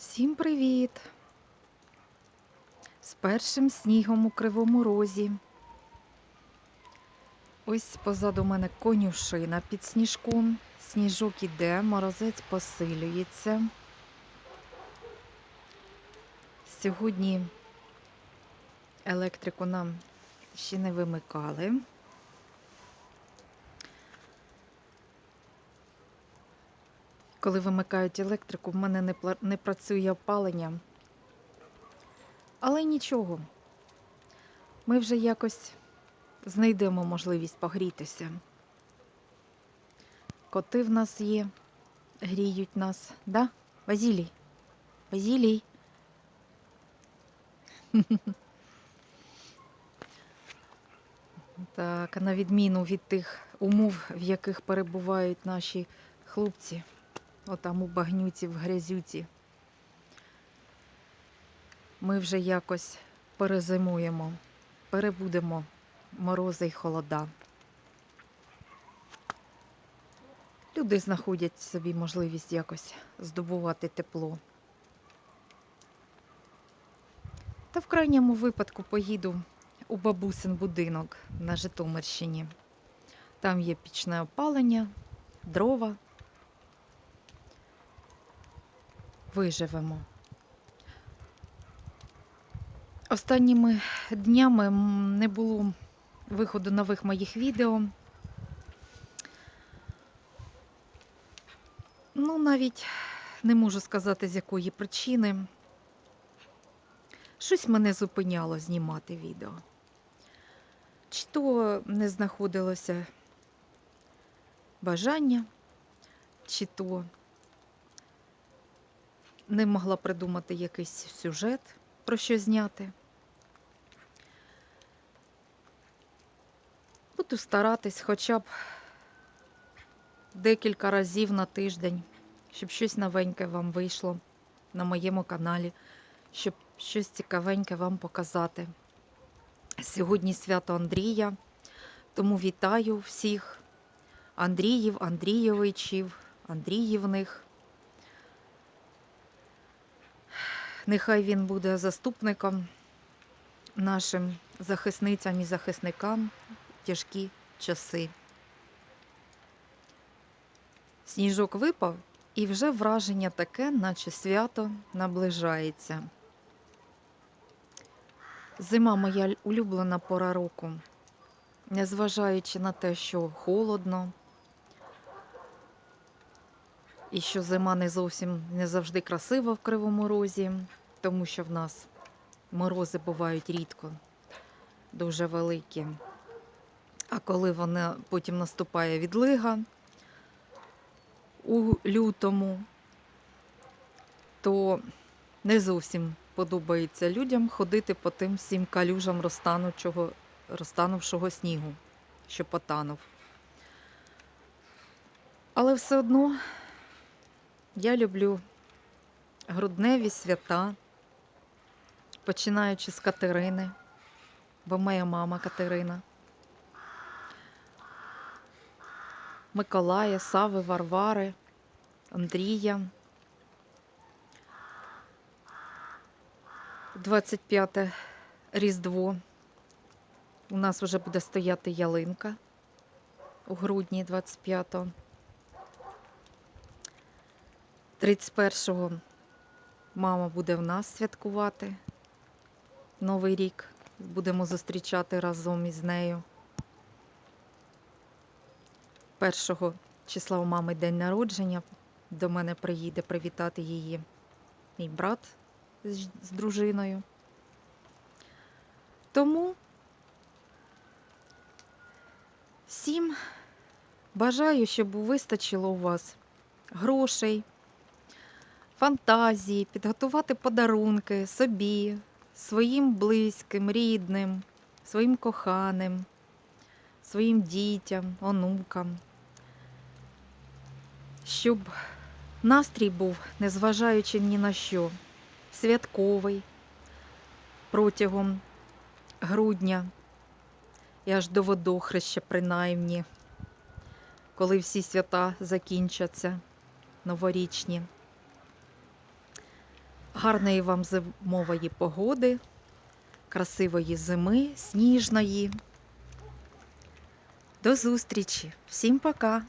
Всім привіт! З першим снігом у Кривому Розі. Ось позаду мене конюшина під сніжком. Сніжок іде, морозець посилюється. Сьогодні електрику нам ще не вимикали. Коли вимикають електрику, в мене не, не працює опалення. Але нічого. Ми вже якось знайдемо можливість погрітися. Коти в нас є, гріють нас, да? Базілій? Базілій. Так, на відміну від тих умов, в яких перебувають наші хлопці, отам у багнюці, в грязюці. Ми вже якось перезимуємо, перебудемо морози й холода. Люди знаходять собі можливість якось здобувати тепло. Та в крайньому випадку поїду у бабусин будинок на Житомирщині. Там є пічне опалення, дрова. Виживемо. Останніми днями не було виходу нових моїх відео. Ну, навіть не можу сказати, з якої причини. Щось мене зупиняло знімати відео. Чи то не знаходилося бажання, чи то не могла придумати якийсь сюжет, про що зняти. Буду старатись хоча б декілька разів на тиждень, щоб щось новеньке вам вийшло на моєму каналі, щоб щось цікавеньке вам показати. Сьогодні свято Андрія, тому вітаю всіх Андріїв, Андрійовичів, Андріївних. Нехай він буде заступником нашим захисницям і захисникам тяжкі часи. Сніжок випав, і вже враження таке, наче свято наближається. Зима моя улюблена пора року, незважаючи на те, що холодно, і що зима не зовсім не завжди красива в Кривому Розі, тому що в нас морози бувають рідко, дуже великі. А коли вона потім наступає відлига у лютому, то не зовсім подобається людям ходити по тим всім калюжам розтанучого, розтанувшого снігу, що потанув. Але все одно я люблю грудневі свята, починаючи з Катерини, бо моя мама Катерина. Миколая, Сави, Варвари, Андрія. 25 Різдво. У нас вже буде стояти ялинка у грудні 25-го. 31-го мама буде в нас святкувати Новий рік. Будемо зустрічати разом із нею. 1 числа у мами день народження. До мене приїде привітати її мій брат з, дружиною. Тому всім бажаю, щоб вистачило у вас грошей, фантазії, підготувати подарунки собі, своїм близьким, рідним, своїм коханим, своїм дітям, онукам, щоб настрій був, незважаючи ні на що, святковий протягом грудня і аж до водохреща, принаймні, коли всі свята закінчаться новорічні. Гарної вам зимової погоди, красивої зими, сніжної. До зустрічі! Всім пока!